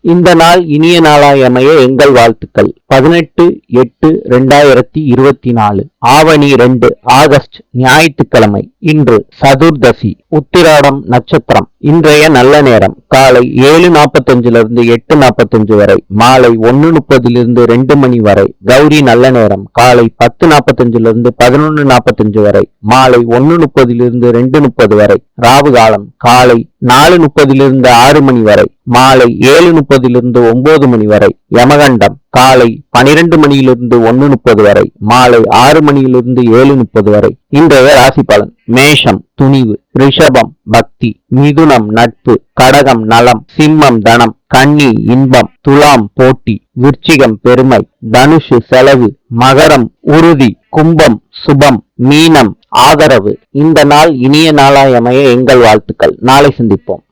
இந்த நாள் இனிய நாளாய் அமைய எங்கள் வாழ்த்துக்கள். பதினெட்டு எட்டு ரெண்டாயிரத்தி இருபத்தி நாலு ஆவணி ரெண்டு ஆகஸ்ட் ஞாயிற்றுக்கிழமை இன்று சதுர்தசி உத்திராடம் நட்சத்திரம். இன்றைய நல்ல நேரம் காலை ஏழு நாற்பத்தஞ்சுல இருந்து எட்டு நாற்பத்தஞ்சு வரை மாலை ஒன்னு முப்பதிலிருந்து ரெண்டு மணி வரை கௌரி நல்ல நேரம் காலை பத்து நாற்பத்தஞ்சுல இருந்து பதினொன்னு நாற்பத்தஞ்சு வரை மாலை ஒன்னு முப்பதிலிருந்து ரெண்டு முப்பது வரை ராவு காலம் காலை நாலு முப்பதிலிருந்து ஆறு மணி வரை மாலை ஏழு முப்பதிலிருந்து ஒன்பது மணி வரை யமகண்டம் காலை பனிரெண்டு மணியிலிருந்து ஒன்னு முப்பது வரை மாலை ஆறு மணியிலிருந்து ஏழு முப்பது வரை. இன்றைய ராசி பலன் மேஷம் துணிவு ரிஷபம் பக்தி மிதுனம் நட்பு கடகம் நலம் சிம்மம் தனம் கன்னி இன்பம் துலாம் போட்டி விருச்சிகம் பெருமை தனுஷு செலவு மகரம் உறுதி கும்பம் சுபம் மீனம் ஆதரவு. இந்த நாள் இனிய நாளாய் அமைய எங்கள் வாழ்த்துக்கள். நாளை சந்திப்போம்.